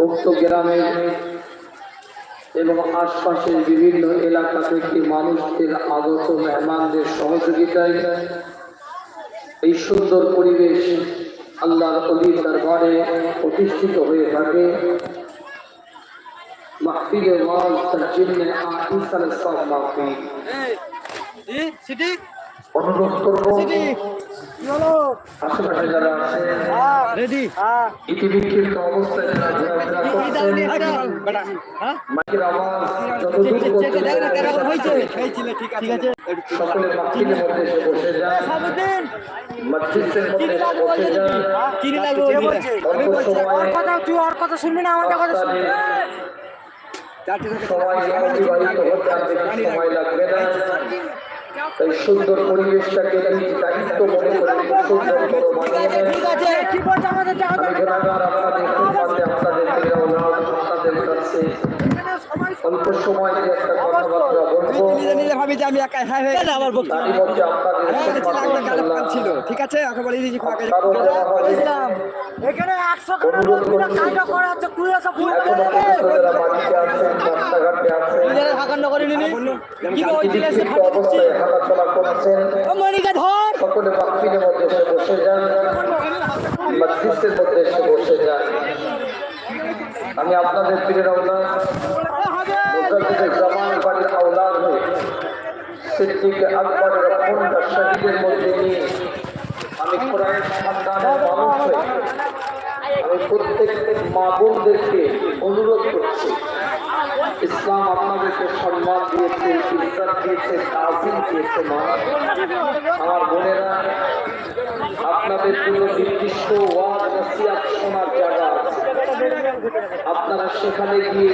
উক্ত গ্রামে এবং আশপাশের বিভিন্ন এলাকা থেকে মানুষদের আগত মেহমানদের সহযোগিতায় এই সুন্দর পরিবেশ আল্লাহর অলির দরবারে প্রতিষ্ঠিত হয়ে থাকে মাহফিলে ওয়াজ তার জন্য আকিসাল সব মাহফিল অনুরোধ করব আশেপাশে যারা আছে রেডি ইতিবিক্ষিপ্ত অবস্থায় যারা ঘোরাফেরা করছেন মাইকের আওয়াজ যতদূর পর্যন্ত সকলে মাহফিলের মধ্যে এসে বসে যান। মসজিদের মধ্যে এসে বসে যান। অল্প সময়ে কথা তুই ওর শুনবি না আমার কথা শুনবি। আপনাদের সময় অতিবাহিত হতে আর বেশি সময় লাগবে না। এই সুন্দর পরিবেশটাকে নিজ দায়িত্ব মনে করে সুন্দর করে বানিয়ে নেন। ঠিক আছে কি বলছে আমাদের আমি আপনাদের খুবভাবে আপনাদের প্রিয় নাম আপনাদের কাছে অল্প সময় যে একটা কথাবার্তা বলব। নিজে নিজে ভাবি যে আমি একাই হ্যাঁ হ্যাঁ ছিল ঠিক আছে? ওকে বলে এখানে একশো অনুরোধ করছি কাজটা করা সে মনিকা ধর। সকলে মধ্যে এসে বসে যান। মধ্যে এসে বসে যান। আমি আপনাদের প্রিয় আওলাদ মুজাদ্দিদের জামান বাড়ির আওলাদ হয়ে সিদ্দিক আকবরের অখণ্ড শহীদের মধ্যে নিয়ে আমি কোরআন অনুরোধ করছি, ইসলাম আপনাদেরকে সম্মান দিয়েছে, ইজ্জত দিয়েছে, তাজিম দিয়েছে মা আমার বোনেরা, আপনাদের জন্য নির্দিষ্ট ওয়াজ নসিয়াত শোনার জায়গা আপনারা সেখানে গিয়ে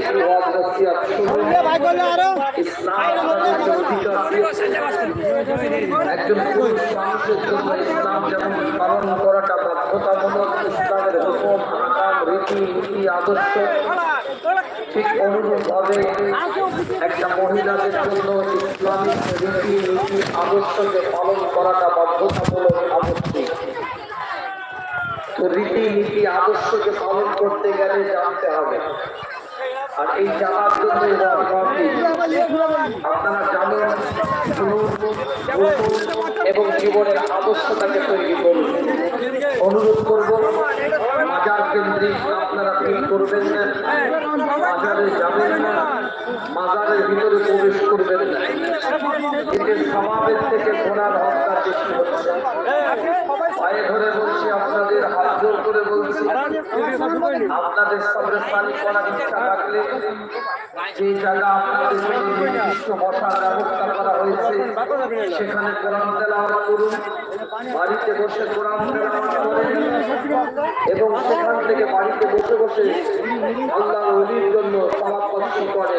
একজন ইসলাম যেমন পালন করাটা বাধ্যতামূলক ইসলামের হুকুম আকাম আদর্শ ঠিক অনুরূপ ভাবে একটা মহিলাদের জন্য ইসলামিক রীতি নীতি আদর্শকে পালন করাটা বাধ্যতামূলক আবশ্যিক তো রীতি আদর্শকে পালন করতে গেলে জানতে হবে। আর এই জানার জন্য আপনারা জানেন এবং জীবনের আদর্শটাকে তৈরি করুন। অনুরোধ করব মাজার কেন্দ্রিক আপনারা ফিল করবেন না। মাজারে যাবেন না। মাজারের ভিতরে প্রবেশ করবেন না। এতে স্বভাবের থেকে ঘোড়ার হত্যা বেশি হচ্ছে। পায়ে ধরে বলছি আপনাদের হাত জোর করে বলছি। আপনাদের পানি করার ইচ্ছা থাকলে যে জায়গা আপনাদের জন্য নির্দিষ্ট বসার ব্যবস্থা করা হয়েছে সেখানে কোরআন তেলাওয়াত করুন বাড়িতে বসে কোরআন তেলাওয়াত করেন এবং সেখান থেকে বাড়িতে বসে বসে আল্লাহ অলির জন্য সমাপত্ত করে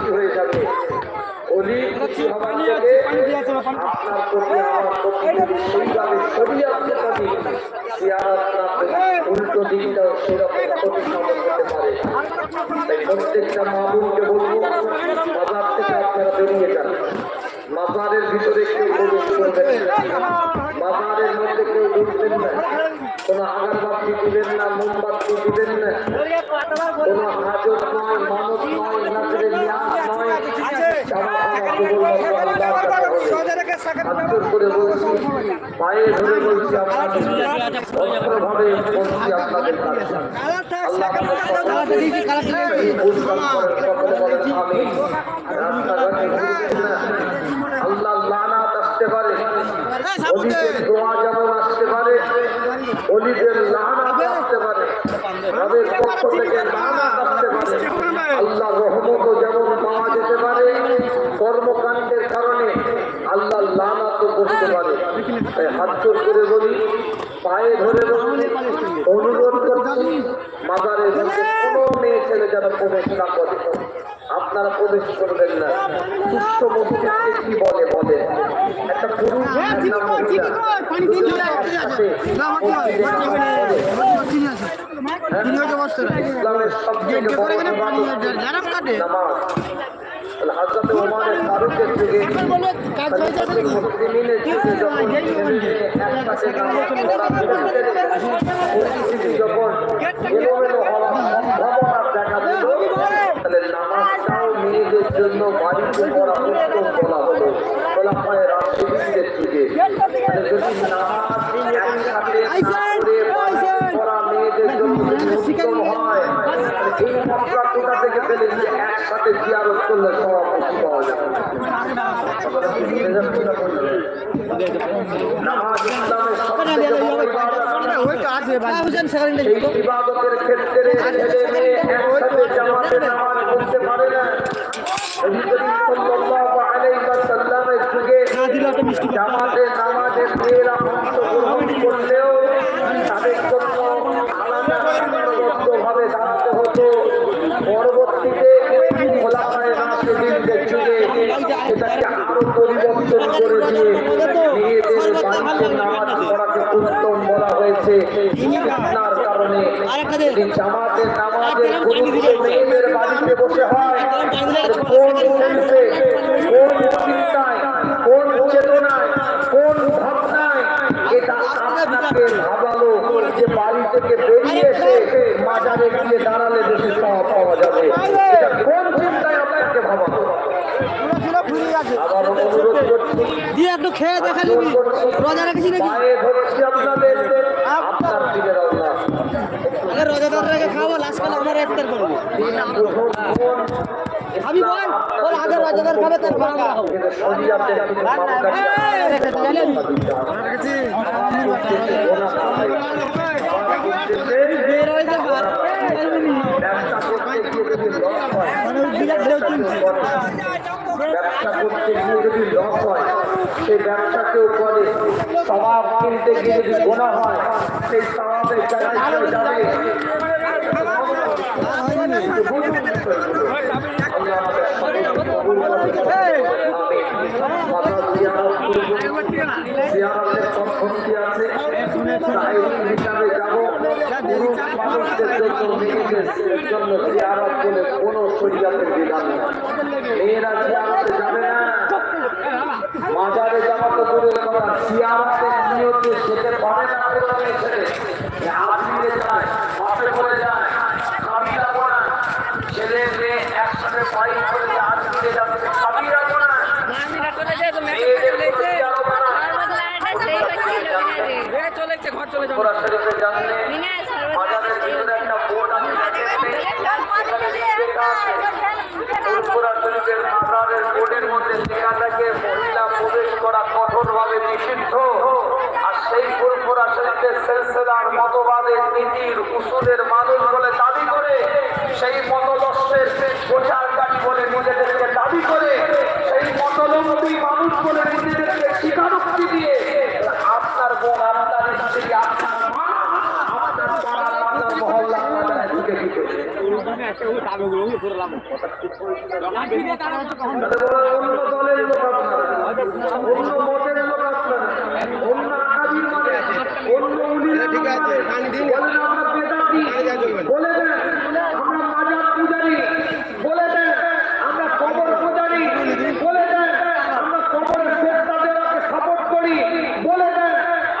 না উল্টো দিকটাও সেরকম পারে তাই প্রত্যেকটা মামুনকে বলব বাজার থেকে আপনারা বেরিয়ে যান মাজারের ভিতরে কেউ প্রবেশ করবেন না মাজারের মধ্যে কেউ ঢুকবেন না কোনো আগারবাতি দিবেন না মোমবাতি দিবেন না কোনো হাজত নয় মানত নয় নাজরে নিয়াজ নয় চাওয়া পাওয়া কেবলমাত্র আল্লাহর কাছে করে পায়ে ধরে আল্লাহ লানাত আসতে পারে দোয়া আসতে পারে আসতে পারে আসতে পারে আল্লাহ রহমতও যেমন পাওয়া যেতে পারে কর্মকাণ্ডের কারণে আল্লাহ বসতে পারে। তাই হাত করে বলি পায়ে ধরে বলি অনুরোধ করছি মাজারে মধ্যে কোনো মেয়ে ছেলে যেন প্রবেশ না করে। আপনারা প্রবেশ করবেন না। সুস্থ মস্তিষ্কে কি বলে বলে? একটা পুরুষ একটা মহিলা? দুজনে একসাথে মসজিদে নামাজ পড়ে। ইসলামের বড় নামাজ। হযরত ওমর ফারুকের যুগে মুসলিমিনের যুগে যখন একসাথে নামাজ পড়া পরিস্থিতি যখন এলোমেলো হওয়ার সম্ভাবনা দেখা দিল, তাহলে নামাজটাও মেয়েদের জন্য বাড়িতে পড়া উত্তম বলা হলো যুগে যদি নামাজ একসাথে না করে বাড়িতে পড়া মেয়েদের জন্য উত্তম হয় এই মশলা কোথা থেকে পেলে যে একসাথে জিয়ারত করলে সব বেশি পাওয়া যাবে নামাজ ইসলামের সবথেকে বড় ইবাদত। এই ইবাদতের ক্ষেত্রে ছেলে মেয়ে একসাথে জামাতে নামাজ পড়তে পারে না নবী করিম সাল্লাল্লাহু আলাইহি ওয়াসাল্লামের যুগে জামাতে নামাজে মেয়েরা অংশগ্রহণ করলেও তাদের জন্য আলাদা আলাদাভাবে দাঁড়াতে হতো পরবর্তীতে খোলাফায়ে রাশিদীনদের যুগে সেটাকে আরও পরিবর্তন করে দিয়ে মেয়েদের বাড়িতে নামাজ পড়াকে উত্তম বলা হয়েছে ফিতনার কারণে জামাতের নামাজের গুরুত্ব মেয়েদের বাড়িতে বসে হয়। কোন চিন্তায় কোন চেতনায় কোন ভাবনায় এটা আপনাকে ভাবালো যে বাড়ি থেকে বেরিয়ে এসে মাজারে গিয়ে দাঁড়ালে বেশি সব পাওয়া যাবে এটা কোন চিন্তায় আপনাকে ভাবালো আবার অনুরোধ করছি দিয়ে একটু খেয়ে দেখা নিবি। রোজা রেখেছি নাকি? রোজাদার রেখে খাব লাস্ট কাল আমরা ইফতার করব। আমি বল, ওর আগে রোজাদার খাবে, তারপর আমরা খাব। ব্যবসা করতে গিয়ে যদি লস হয় মানে হয় সেই ব্যবসা কেউ করে স্বভাব কিনতে গিয়ে যদি গোনা হয় সেই যাবে আল্লাহ আমাদের সকলকে কবুল করুন। আমিন। মাথা জিয়ারত করব। জিয়ারতের পদ্ধতি আছে তাই হিসাবে যাব পুরুষ মানুষদের জন্য মেয়েদের জন্য জিয়ারত বলে কোনো শরীয়তের বিধান নেই মেয়েরা জিয়ারতে যাবে না মাজারে যাওয়া তো দূরের কথা জিয়ারতের নিয়তে সেতে পারে না ছেলে যে আজমিরে যায় মাসে করে যায় কাবিরা করে ছেলে মেয়ে একসাথে বাইক করে যে আজমিরে যাচ্ছে কাবিরা করা চলেছে ঘর চলে না ওরা শরীফে জানলে মাজারের ভিতরে একটা বোর্ড আছে ফুরফুরা শরীফের মাজারের বোর্ডের মধ্যে লেখা থাকে মহিলা প্রবেশ করা কঠোরভাবে নিষিদ্ধ আর সেই ফুরফুরা শরীফের সিলসিলার মতবাদের নীতির উসুলের মানুষ বলে দাবি করে সেই মতলস্যের প্রচারকারী বলে নিজেদেরকে দাবি করে সেই মতলম্বী মানুষ বলে নিজেদেরকে স্বীকারোক্তি দিয়ে আপনার বোন আপনার স্ত্রী আপনার মা আপনার পাড়া আপনার মহল্লা আপনার ঢুকে দিতে অন্য দলের লোক আপনারা অন্য মতের লোক আপনারা অন্য আকাবির মানে অন্য উলিরা মানে বলেন আমরা বেদাতি বলে দেন আমরা মাজার পূজারি বলে দেন আমরা কবর পূজারি বলে দেন আমরা কবরের শ্রদ্ধাদেরকে সাপোর্ট করি বলে দেন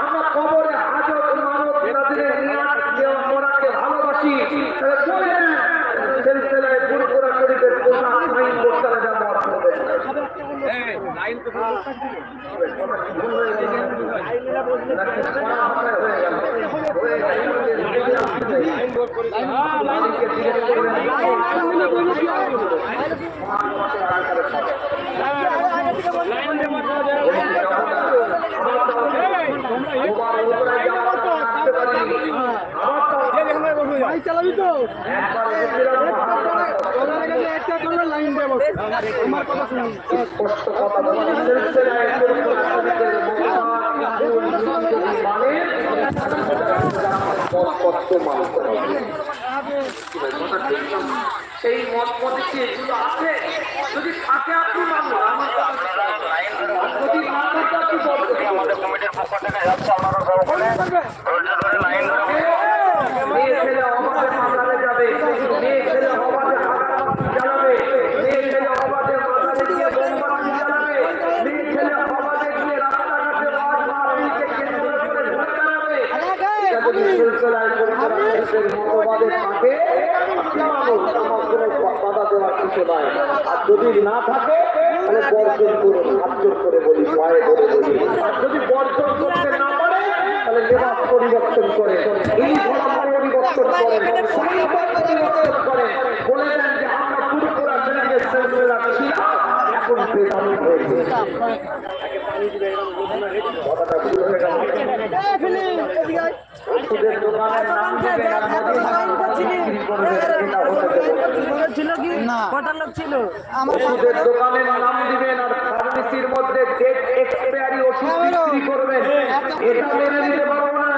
আমরা কবরে হাজত মানত তাদের নিয়াত দেওয়া করাকে ভালোবাসি তাহলে বলে দেন সিলসিলায় পুরপুরা শরীফের পোশাক আইন বক্তারা ব্যবহার করবেন চালাবি তো চিৎকার করলে লাইন দেবো কথা শুনুন সেই মত আছে যদি থাকে আপনি মানুষ আমাদের কমিটির পক্ষ থেকে যাচ্ছে আপনারা সকলে লাইন মেয়ে ছেলে অবাধে মাজারে যাবে মেয়ে ছেলে অবাধে হাততালি জ্বালাবে মেয়ে ছেলে অবাধে মাজারে গিয়ে মোমবাতি জ্বালাবে মেয়ে ছেলে অবাধে গিয়ে রাস্তাঘাটে ওয়াজ মাহফিলকে কেন্দ্র করে ঘুরে বেড়াবে এটা যদি সিলসিলায় পরিচালকের মতবাদে থাকে আপনি মানুষ আমার কোনো বাধা আর যদি না থাকে, তাহলে বর্জন করুন হাত জোর করে বলি, পায়ে ধরে বলি। যদি বর্জন করতে না পারে, তাহলে লেবাস পরিবর্তন করে। এই পরিবর্তন সংকট পরিবর্তন করেন বলে দেন যে, আমরা এখন বেদানি কথাটা ভুল হয়ে গেল ওষুধের দোকানের নাম দিবেন আর মোদির নাম বিক্রি করবেন এটা হতে দেবেন না। ছিল কি না কটা লোক ছিল ওষুধের দোকানে নাম দিবেন আর ফার্মেসির মধ্যে ডেট এক্সপায়ারি ওষুধ বিক্রি করবেন এটা মেনে নিতে পারব না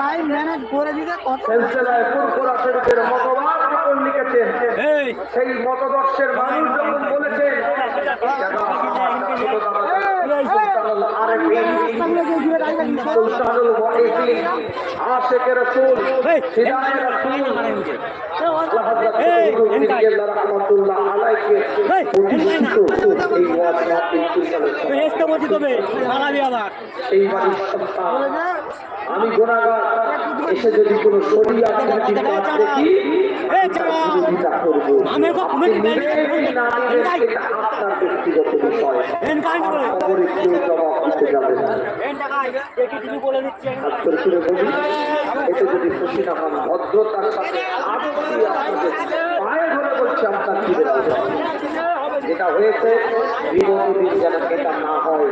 লাইন ম্যানেজ করে দিতে কত সিলসিলায় ফুরফুরা শরীফের মতবাদ যখন লিখেছেন সেই মতদর্শের মানুষ যখন বলেছেন যেন ছোট সুলতানুল আরেফিন, সুলতানুল ওয়ারিসিন, আশেকের রাসূল, হিদায়াতের রাসূল, আমি গোনাগার এসে যদি কোনো শরীর আপনার আমি তার বিরোধিতা করব আপনি নেবেন না নেবেন এটা আপনার ব্যক্তিগত বিষয়। খবরে কেউ জবাব দিতে যাবে না। হাত করে বলি এতে যদি খুশি না হন ভদ্রতার সাথে আজকে আপনাদের পায়ে ধরে বলছি আপনার কি যেটা হয়েছে দিন যেন এটা না হয়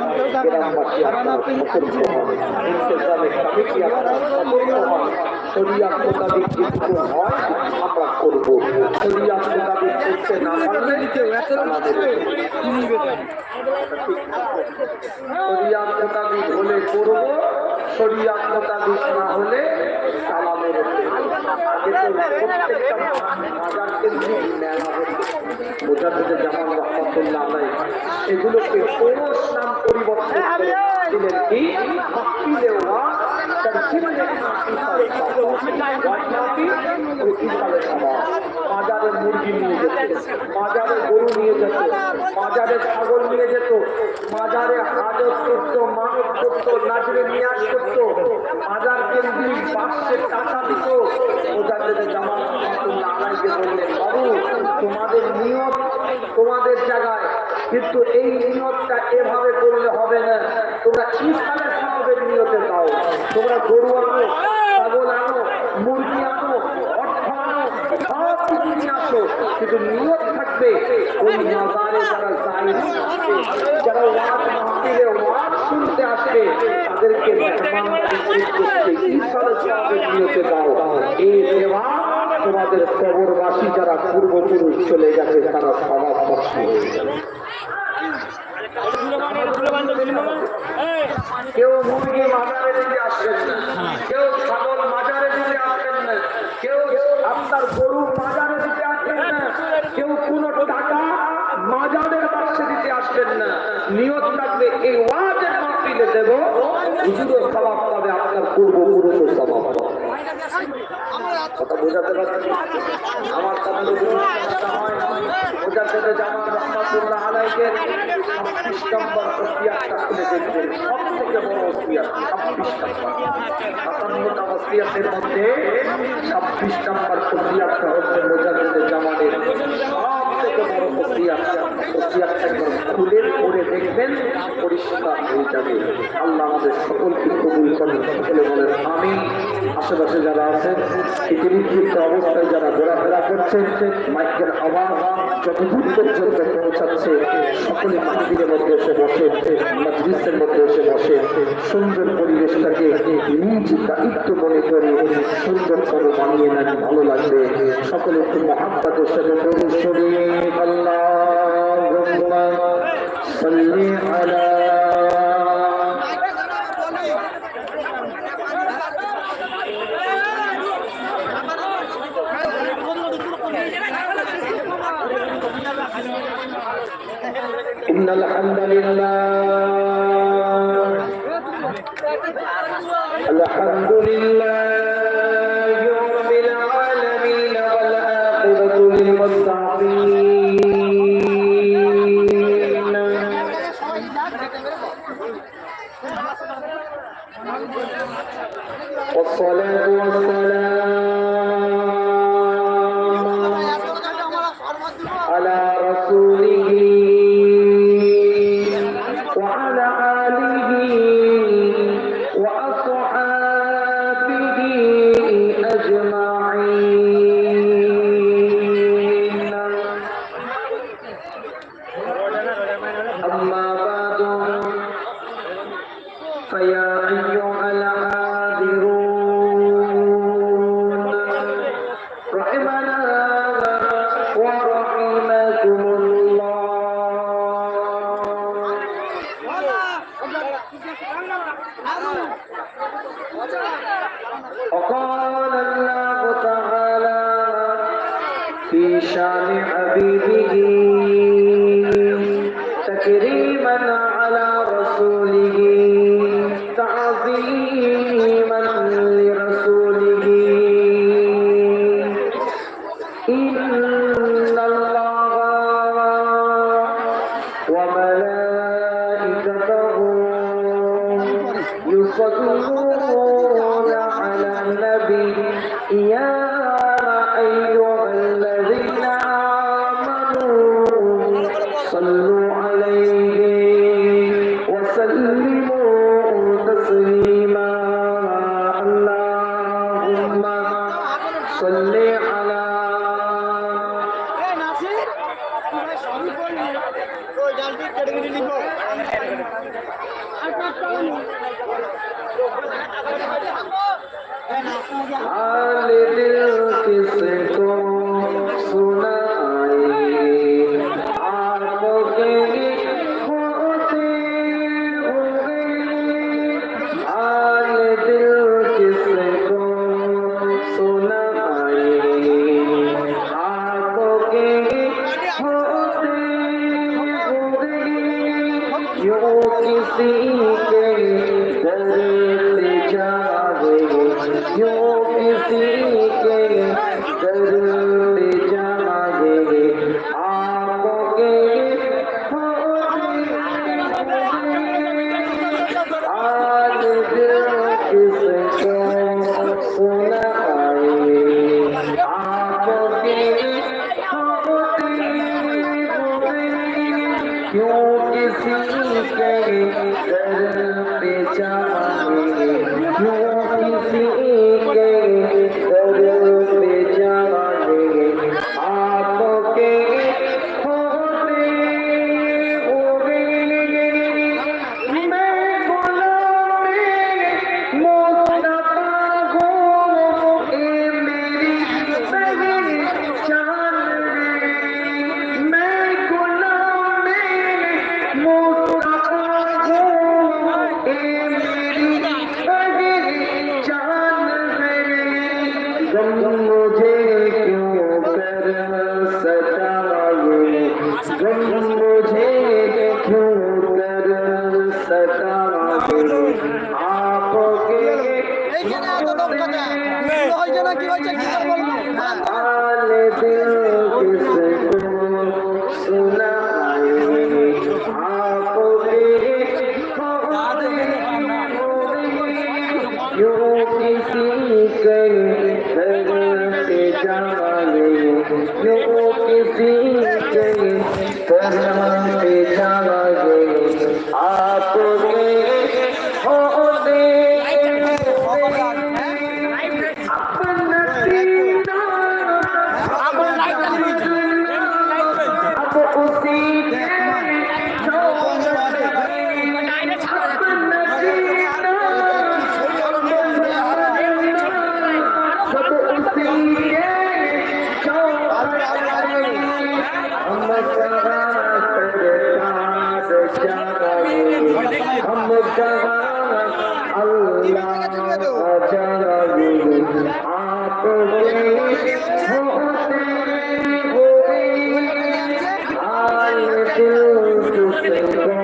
গ্রামবাসী আপনারা সতর্ক হন ইন্তজামে কমিটি আপনারা সতর্ক হন শরিয়াত মোতাবিক যেটুকু হয় আমরা করব শরিয়াত মোতাবিক করতে না পারলে আমাদের শরিয়াত মোতাবিক হলে করব শরিয়াত মোতাবিক না হলে রহমতুল্লাহ আলাই এগুলোকে নাম পরিবর্তন দিলেন কি বাজারে মুরগি নিয়ে যেত বাজারে গরু নিয়ে যেত বাজারে ছাগল নিয়ে যেত বাজারে হাজত করতো তোমাদের নিয়ত তোমাদের জায়গায়, কিন্তু এই নিয়তটা এভাবে করলে হবে না। তোমরা ইসালে সাহাবের নিয়তে দাও তোমরা গরু আনো, ছাগল আনো, মুরগি আনো, অর্থ আনো, সব কিছু আসো। কিন্তু নিয়ত থাকবে ওই মাজারে যারা আসবে যারা ওয়াজ মাহফিলে ওয়াজ শুনতে আসবে তাদেরকে এই সেবা তোমাদের কবরবাসী যারা পূর্বপুরুষ চলে গেছে তারা স্বভাব পাচ্ছে কেউ মুরগি দিতে আসবেন না কেউ ছাগল মাজারে দিতে আসবেন না কেউ আপনার গরু মাজারে দিতে আসবেন না কেউ কোনো টাকা মাজারের বাক্সে দিতে আসবেন না নিয়ত রাখবে এই ওয়াজের মাহফিলে দেব হুজুরও স্বভাব পাবে আপনার পূর্বপুরুষও স্বভাব কথা বোঝাতে পারছি? আমার কথা যদি হবে যে আমার রহমাতুল্লাহ আলাইকে ছাব্বিশ সব থেকে বড় ওসিয়াত ছাব্বিশ নম্বর। সাতান্নটা মধ্যে ছাব্বিশ নম্বর ওসিয়াতটা হচ্ছে মোজাহিদুল জামানের সব থেকে বড় ওসিয়াত ওসিয়াতটা একবার খুলে পড়ে দেখবেন পরিষ্কার হয়ে যাবে আল্লাহ আমাদের সকলকে কবুল করেন। আশেপাশে যারা আছেন ইতিবৃত্ত অবস্থায় যারা ঘোরাফেরা করছেন মাইকের আওয়াজ যতদূর পর্যন্ত পৌঁছাচ্ছে, সকলে মাহফিলের মধ্যে এসে বসে, মজলিসের মধ্যে এসে বসে, সুন্দর পরিবেশটাকে নিজ দায়িত্ব মনে করে, সুন্দর করে বানিয়ে নাকি ভালো লাগবে। সকলে একটু মহাব্বাতের সাথে প্রবেশ আল্লাহ সন্দেহ على الحمد لله الحمد لله وقال الله تعالى في شان حبيبه किसी के फरमाते Gracias.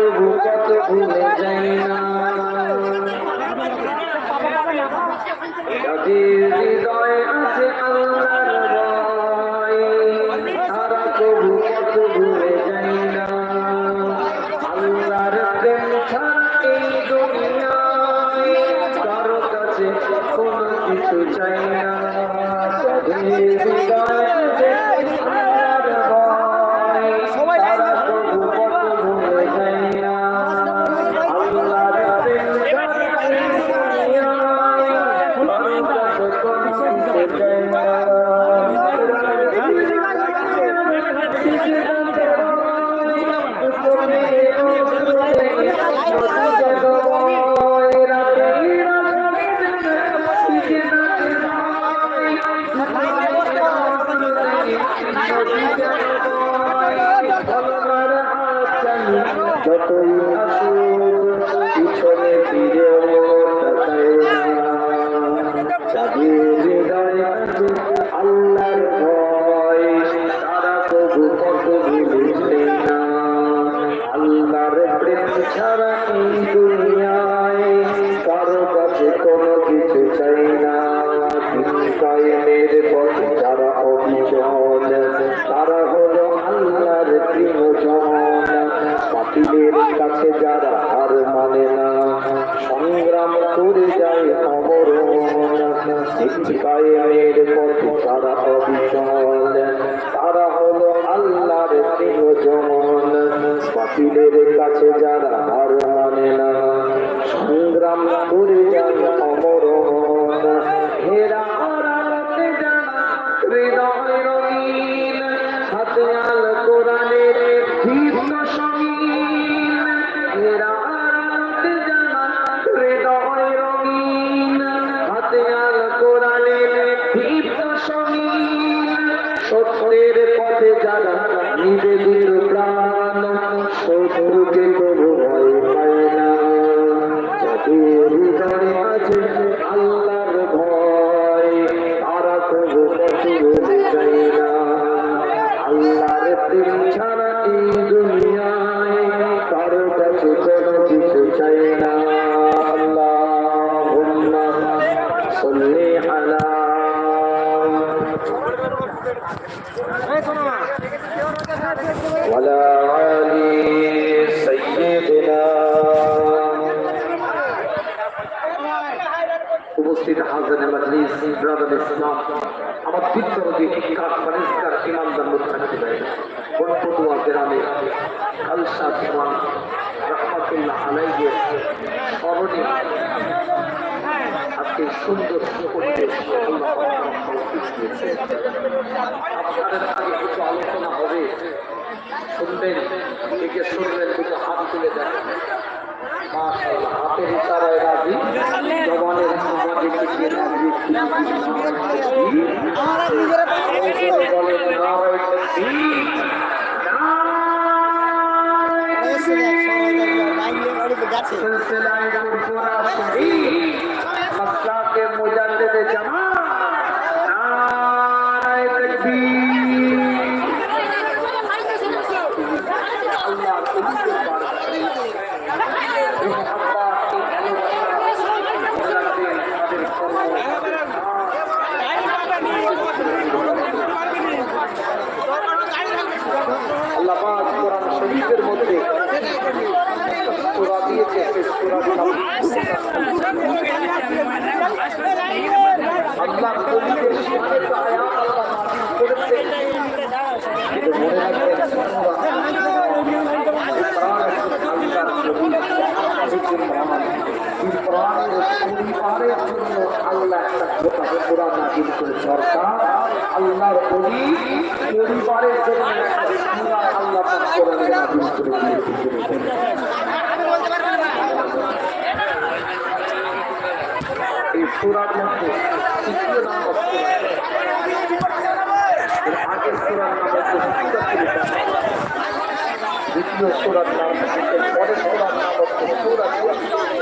প্রভু কত ভুলে যাই না যাদের হৃদয় আছে আল্লাহ মসজিদটি কায়েমের পথে তারা তারা হলো আল্লাহর প্রিয়জন বাতিলের কাছে যারা হার মানে না, সংগ্রাম করে যারা সুন্দর পরিবেশ আপনাদের আগে কিছু আলোচনা হবে। শুনবেন দিকে শুনবেন দুটো হাত তুলে দেখেন। হাতের ইশারায় রাজি? জবানের সমাজে থেকে রাজি সিলসিলায় de llamar. আল্লাহ কবিদের শিক্ষিত আয়াত আল্লাহ নাজিল করেছেন মনে এই সূরার মধ্যে তৃতীয় এর আগের সূরার নাম দ্বিতীয় সূরার নাম পরের সূরার নাম